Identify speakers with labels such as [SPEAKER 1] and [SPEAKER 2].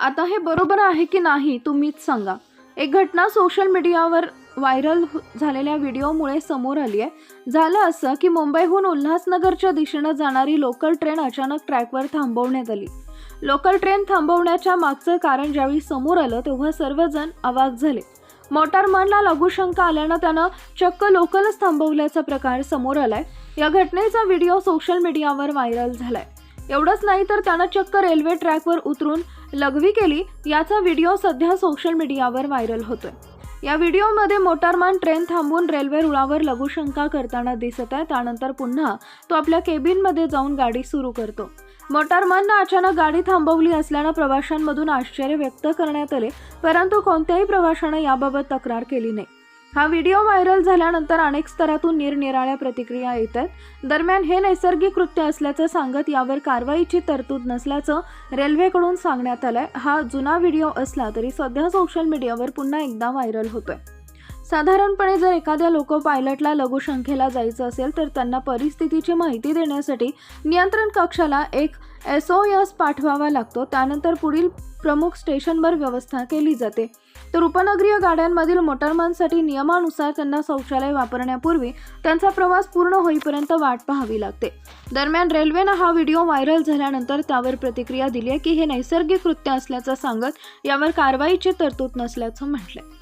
[SPEAKER 1] आता हे बरोबर आहे की नाही तुम्हीच सांगा. एक घटना सोशल मीडियावर व्हायरल झालेल्या व्हिडिओमुळे समोर आली आहे. झालं असं की मुंबईहून उल्हासनगरच्या दिशेनं जाणारी लोकल ट्रेन अचानक ट्रॅकवर थांबवण्यात आली. लोकल ट्रेन थांबवण्याच्या मागचं कारण ज्यावेळी समोर आलं तेव्हा सर्वजण अवाक झाले. मोटारमनला लघुशंका आल्यानं त्यानं चक्क लोकलच थांबवल्याचा प्रकार समोर आलाय. या घटनेचा व्हिडिओ सोशल मीडियावर व्हायरल झालाय. एवढंच नाही तर त्यानं चक्क रेल्वे ट्रॅकवर उतरून लघवी केली याचा व्हिडिओ सध्या सोशल मीडियावर व्हायरल होतोय. या व्हिडिओमध्ये मोटारमान ट्रेन थांबवून रेल्वे रुळावर लघुशंका करताना दिसत आहे. त्यानंतर पुन्हा तो आपल्या केबिनमध्ये जाऊन गाडी सुरू करतो. मोटारमाननं अचानक गाडी थांबवली असल्यानं प्रवाशांमधून आश्चर्य व्यक्त करण्यात आले परंतु कोणत्याही प्रवाशानं याबाबत तक्रार केली नाही. हा व्हिडिओ व्हायरल झाल्यानंतर अनेक स्तरातून निरनिराळ्या प्रतिक्रिया येत आहेत दरम्यान हे नैसर्गिक कृत्य असल्याचं सांगत यावर कारवाईची तरतूद नसल्याचं रेल्वेकडून सांगण्यात आलंय. हा जुना व्हिडिओ असला तरी सध्या सोशल मीडियावर पुन्हा एकदा व्हायरल होतोय. साधारणपणे जर एखाद्या लोको पायलटला लघुसंख्येला जायचं असेल तर त्यांना परिस्थितीची माहिती देण्यासाठी नियंत्रण कक्षाला एक एस ओ एस पाठवावा लागतो. त्यानंतर पुढील प्रमुख स्टेशनवर व्यवस्था केली जाते. तर उपनगरीय गाड्यांमधील मोटारमानसाठी नियमानुसार त्यांना शौचालय वापरण्यापूर्वी त्यांचा प्रवास पूर्ण होईपर्यंत वाट पाहावी लागते. दरम्यान रेल्वेनं हा व्हिडिओ व्हायरल झाल्यानंतर त्यावर प्रतिक्रिया दिली आहे की हे नैसर्गिक कृत्य असल्याचं सांगत यावर कारवाईची तरतूद नसल्याचं म्हटलंय.